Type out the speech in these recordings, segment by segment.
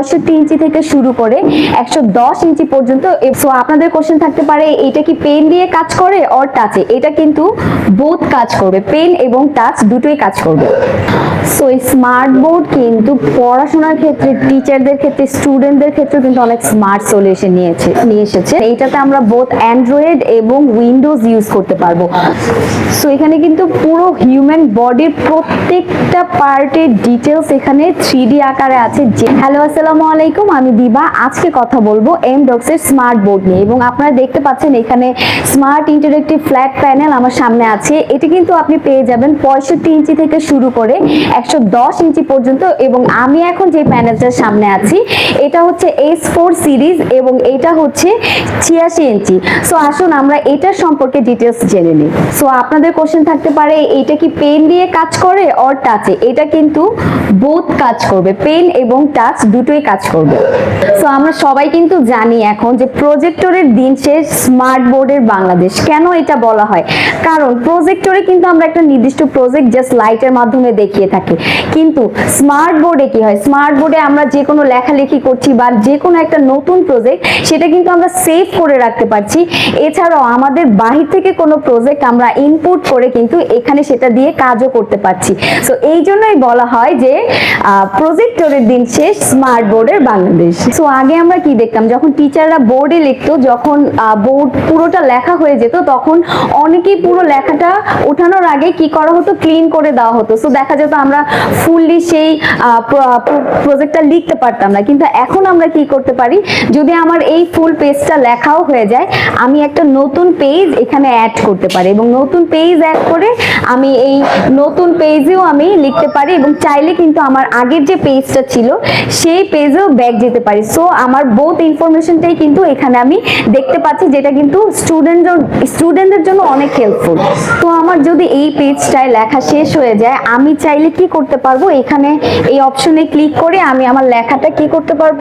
পঁয়ষট্টি ইঞ্চি থেকে শুরু করে একশো দশ ইঞ্চি পর্যন্ত। সো আপনাদের কোশ্চেন থাকতে পারে এটা কি পেন দিয়ে কাজ করে অর টাচে এটা কিন্তু বোধ কাজ করবে পেন এবং টাচ দুটোই কাজ করবে। সো এই স্মার্ট বোর্ড কিন্তু পড়াশোনার ক্ষেত্রে টিচারদের ক্ষেত্রে স্টুডেন্টদের ক্ষেত্রে কিন্তু অনেক স্মার্ট সলিউশন নিয়েছে, নিয়ে এসেছে। এইটাতে আমরা বোথ অ্যান্ড্রয়েড এবং উইন্ডোজ ইউজ করতে পারব। সো এখানে কিন্তু পুরো হিউম্যান বডির প্রত্যেকটা পার্টের ডিটেলস এখানে থ্রি আকারে আছে। যে হ্যালো আসসালামু আলাইকুম, আমি দিবা। আজকে কথা বলব এম ডক্সের স্মার্ট বোর্ড নিয়ে। এবং আপনারা দেখতে পাচ্ছেন এখানে স্মার্ট ইন্টারেক্টিভ ফ্ল্যাট প্যানেল আমার সামনে আছে। এটি কিন্তু আপনি পেয়ে যাবেন পঁয়ষট্টি ইঞ্চি থেকে শুরু করে একশো দশ ইঞ্চি পর্যন্ত এবং আমি এখন যে প্যানেলটার সামনে আছি, এটা হচ্ছে এস ফোর সিরিজ এবং এটা হচ্ছে ছিয়াশি ইঞ্চি। সো আসুন আমরা এটার সম্পর্কে ডিটেলস জেনে নিই। সো আপনাদের কোশ্চেন থাকতে পারে, এটা কি পেন দিয়ে কাজ করে অর টাচে এটা কিন্তু বোথ কাজ করবে পেন এবং টাচ দুটোই কাজ করবে। সো আমরা সবাই কিন্তু জানি এখন যে প্রজেক্টরের দিন শেষ স্মার্ট বোর্ডের বাংলাদেশ। কেন এটা বলা হয়? কারণ প্রজেক্টরে কিন্তু আমরা একটা নির্দিষ্ট প্রজেক্ট জাস্ট লাইটের মাধ্যমে দেখিয়ে থাকি। কিন্তু স্মার্ট বোর্ডে কি হয়? স্মার্ট বোর্ডে আমরা যে কোনো লেখালেখি করছি বা যে কোনো একটা নতুন প্রজেক্ট সেটা কিন্তু আমরা সেভ করে রাখতে পারছি। এছাড়াও আমাদের বাহির থেকে কোনো প্রজেক্ট আমরা ইনপুট করে কিন্তু এখানে সেটা দিয়ে কাজও করতে পারছি। সো এই জন্যই বলা হয় যে প্রজেক্টরের দিন শেষ স্মার্ট বোর্ডের বাংলাদেশ। সো আগে আমরা কি দেখতাম? যখন টিচাররা বোর্ডে লিখতো, যখন বোর্ড পুরোটা লেখা হয়ে যেত, তখন অনেকেই পুরো লেখাটা ওঠানোর আগে কি করা হতো? ক্লিন করে দেওয়া হতো। সো দেখা যেত আমরা ফুললি সেই প্রজেক্টটা লিখতে পারতাম না। কিন্তু এখন আমরা কি করতে পারি? যদি আমার এই ফুল পেজটা লেখাও হয়ে যায়, আমি একটা নতুন পেজ এখানে অ্যাড করতে পারি এবং নতুন পেজ অ্যাড করে আমি এই নতুন পেজেও আমি লিখতে পারি এবং চাইলে কিন্তু আমার আগের যে পেজটা ছিল, সেই পেজেও ব্যাক যেতে পারি। সো আমার বোথ ইনফরমেশনটাই কিন্তু এখানে আমি দেখতে পাচ্ছি, যেটা কিন্তু স্টুডেন্ট স্টুডেন্টদের জন্য অনেক হেল্পফুল তো আমার যদি এই পেজটায় লেখা শেষ হয়ে যায়, আমি চাইলে কি করতে পারব? এখানে এই অপশনে ক্লিক করে আমি আমার লেখাটা কি করতে পারব?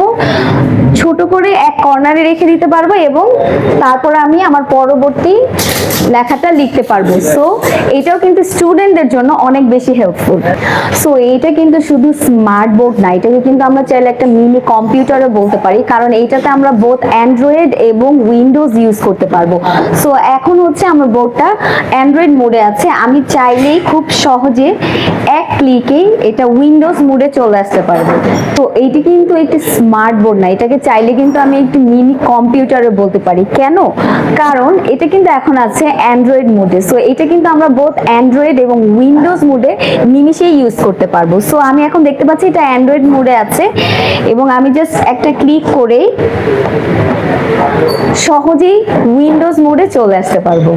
ছোট করে এক কর্নারে রেখে দিতে পারব এবং তারপর আমি আমার পরবর্তী লেখাটা লিখতে পারব। সো এটাও কিন্তু স্টুডেন্টদের জন্য অনেক বেশি হেল্পফুল সো এইটা কিন্তু শুধু স্মার্ট বোর্ড না, এটাকে কিন্তু আমরা চাইলে একটা মিনি কম্পিউটারও বলতে পারি, কারণ এইটাতে আমরা বোথ অ্যান্ড্রয়েড এবং উইন্ডোজ ইউজ করতে পারব। সো এখন হচ্ছে আমার বোর্ডটা অ্যান্ড্রয়েড মোডে আছে। আমি চাইলেই খুব সহজে এক ক্লিকেই এটা উইন্ডোজ মোডে চলে আসতে পারব। তো এইটি কিন্তু একটি স্মার্ট বোর্ড না, এটাকে চাইলে কিন্তু আমি একটি মিনি কম্পিউটারে বলতে পারি। কেন? কারণ এটা কিন্তু এখন আছে অ্যান্ড্রয়েড মোডে সো এটা কিন্তু আমরা বোথ অ্যান্ড্রয়েড এবং উইন্ডোজ মোডে নিমিশেই ইউজ করতে পারব। সো আমি এখন দেখতে পাচ্ছি এটা অ্যান্ড্রয়েড মোডে আছে এবং আমি জাস্ট একটা ক্লিক করেই সহজেই উইন্ডোজ মোডে চলে আসতে পারব।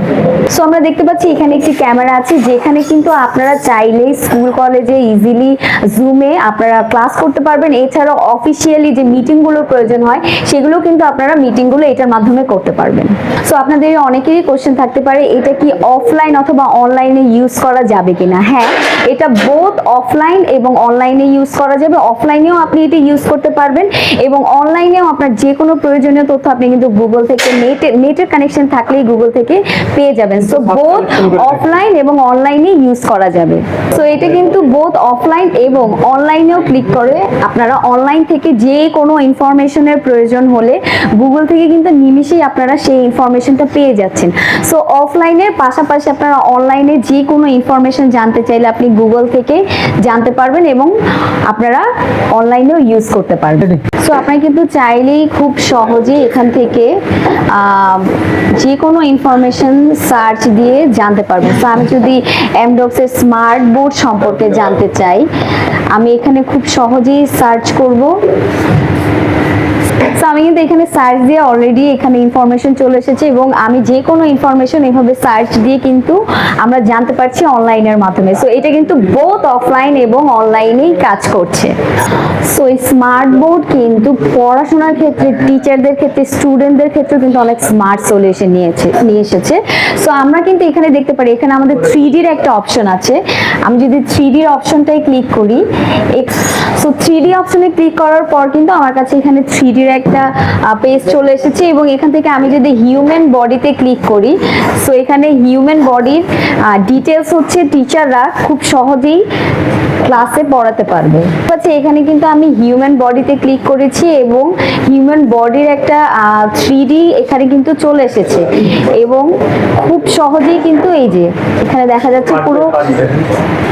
সো আমরা দেখতে পাচ্ছি এখানে একটি ক্যামেরা আছে যেখানে কিন্তু আপনারা চাইলেই স্কুল কলেজে ইজিলি জুমে আপনারা ক্লাস করতে পারবেন। এছাড়াও অফিসিয়ালি যে মিটিংগুলোর প্রয়োজন হয় সেগুলো কিন্তু আপনারা মিটিংগুলো এটার মাধ্যমে করতে পারবেন। সো আপনাদের অনেকেরই কোশ্চেন থাকতে পারে এটা কি অফলাইন অথবা অনলাইনে ইউজ করা যাবে কিনা? হ্যাঁ এটা বোথ অফলাইন এবং অনলাইনে ইউজ করা যাবে। অফলাইনেও আপনি এটা ইউজ করতে পারবেন এবং অনলাইনেও আপনার যে কোনো প্রয়োজনীয় তথ্য আপনি কিন্তু গুগল থেকে নেটের নেটের কানেকশন থাকলেই গুগল থেকে পেয়ে যাবেন। সো বোথ অফলাইন এবং অনলাইনে ইউজ করা যাবে। সো এটা কিন্তু বোথ অফলাইন এবং অনলাইনেও ক্লিক করে। আপনারা অনলাইন থেকে যে কোনো ইনফরমেশনের প্রয়োজন হলে গুগল থেকে কিন্তু নিমিশেই আপনারা সেই ইনফরমেশনটা পেয়ে যাচ্ছেন। সো অফলাইনের পাশাপাশি আপনারা অনলাইনে যে কোনো ইনফরমেশন জানতে চাইলে আপনি গুগল থেকে জানতে পারবেন এবং আপনারা অনলাইনেও ইউজ করতে পারবেন। সো আপনারা কিন্তু চাইলেই খুব সহজে এখান থেকে যে কোনো ইনফরমেশন সার্চ দিয়ে জানতে পারবেন। সো আমি যদি এমডক্সের স্মার্ট বোর্ড সম্পর্কে জানতে চাই। আমি এখানে খুব সহজেই সার্চ করব। সো আমি কিন্তু এখানে সার্চ দিয়ে অলরেডি এখানে ইনফরমেশন চলে এসেছে এবং আমি যে কোনো ইনফরমেশন এভাবে সার্চ দিয়ে কিন্তু আমরা জানতে পারছি অনলাইনের মাধ্যমে। সো এটা কিন্তু বোথ অফলাইন এবং অনলাইনেই কাজ করছে। সো এই স্মার্ট বোর্ড কিন্তু পড়াশোনার ক্ষেত্রে টিচারদের ক্ষেত্রে স্টুডেন্টদের ক্ষেত্রে কিন্তু অনেক স্মার্ট সলিউশন নিয়েছে, নিয়ে এসেছে। সো আমরা কিন্তু এখানে দেখতে পারি, এখানে আমাদের থ্রি ডির একটা অপশন আছে। আমি যদি থ্রি ডির অপশনটাই ক্লিক করি সো থ্রি ডি অপশনে ক্লিক করার পর কিন্তু আমার কাছে এখানে থ্রি ডি বডির একটা পেজ চলে এসেছে এবং এখান থেকে আমি যদি হিউম্যান বডিতে ক্লিক করি সো এখানে হিউম্যান বডির ডিটেলস হচ্ছে টিচাররা খুব সহজেই ক্লাসে পড়াতে পারবে। আচ্ছা এখানে কিন্তু আমি হিউম্যান বডিতে ক্লিক করেছি এবং হিউম্যান বডির একটা থ্রি এখানে কিন্তু চলে এসেছে এবং খুব সহজেই কিন্তু এই যে এখানে দেখা যাচ্ছে পুরো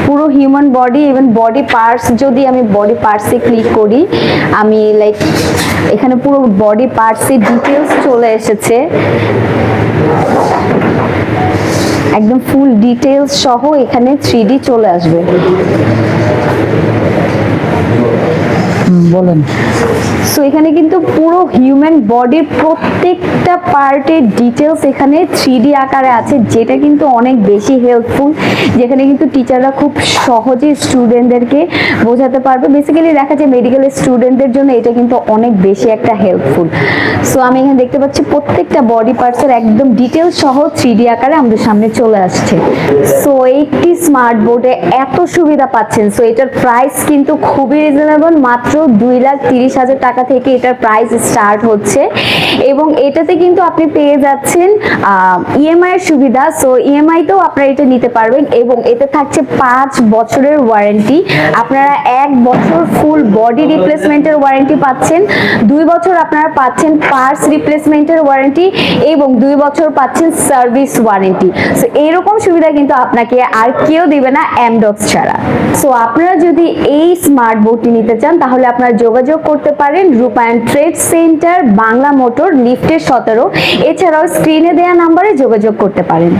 পুরো human body even body parts যদি আমি বডি পার্টসে ক্লিক করি আমি লাইক এখানে পুরো বডি পার্টসের ডিটেলস চলে এসেছে। একদম ফুল ডিটেলস সহ এখানে থ্রি চলে আসবে। বলেন। সো এখানে কিন্তু পুরো হিউম্যান বডির প্রত্যেকটা পার্টের ডিটেলস এখানে থ্রি আকারে আছে, যেটা কিন্তু অনেক বেশি হেল্পফুল যেখানে কিন্তু টিচাররা খুব সহজে স্টুডেন্টদেরকে বোঝাতে পারবে। বেসিক্যালি দেখা যায় মেডিকেল স্টুডেন্টদের জন্য এটা কিন্তু অনেক বেশি একটা হেল্পফুল সো আমি এখানে দেখতে পাচ্ছি প্রত্যেকটা বডি পার্টসের একদম ডিটেলস সহ থ্রি আকারে আমাদের সামনে চলে আসছে। সো এইটি স্মার্ট বোর্ডে এত সুবিধা পাচ্ছেন। সো এটার প্রাইস কিন্তু খুবই রিজনেবল মাত্র দুই লাখ তিরিশ হাজার টাকা থেকে এটার প্রাইস স্টার্ট হচ্ছে। এবং এটাতে কিন্তু আপনি পেয়ে যাচ্ছেন ইএমআই এর সুবিধা। সো ইএমআই তেও আপনারা এটা নিতে পারবেন এবং এতে থাকছে পাঁচ বছরের ওয়ারেন্টি আপনারা এক বছর ফুল বডি রিপ্লেসমেন্টের ওয়ারেন্টি পাচ্ছেন। দুই বছর আপনারা পাচ্ছেন পার্টস রিপ্লেসমেন্টের ওয়ারেন্টি এবং দুই বছর পাচ্ছেন সার্ভিস ওয়ারেন্টি সো এরকম সুবিধা কিন্তু আপনাকে আর কেউ দিবে না অ্যামডক্স ছাড়া। সো আপনারা যদি এই স্মার্ট বোর্ডটি নিতে চান, তাহলে আপনারা যোগাযোগ করতে পারেন রূপায়ণ ট্রেড সেন্টার, বাংলা মোটর, লিফটের সতেরো। এছাড়াও স্ক্রিনে দেওয়া নাম্বারে যোগাযোগ করতে পারেন।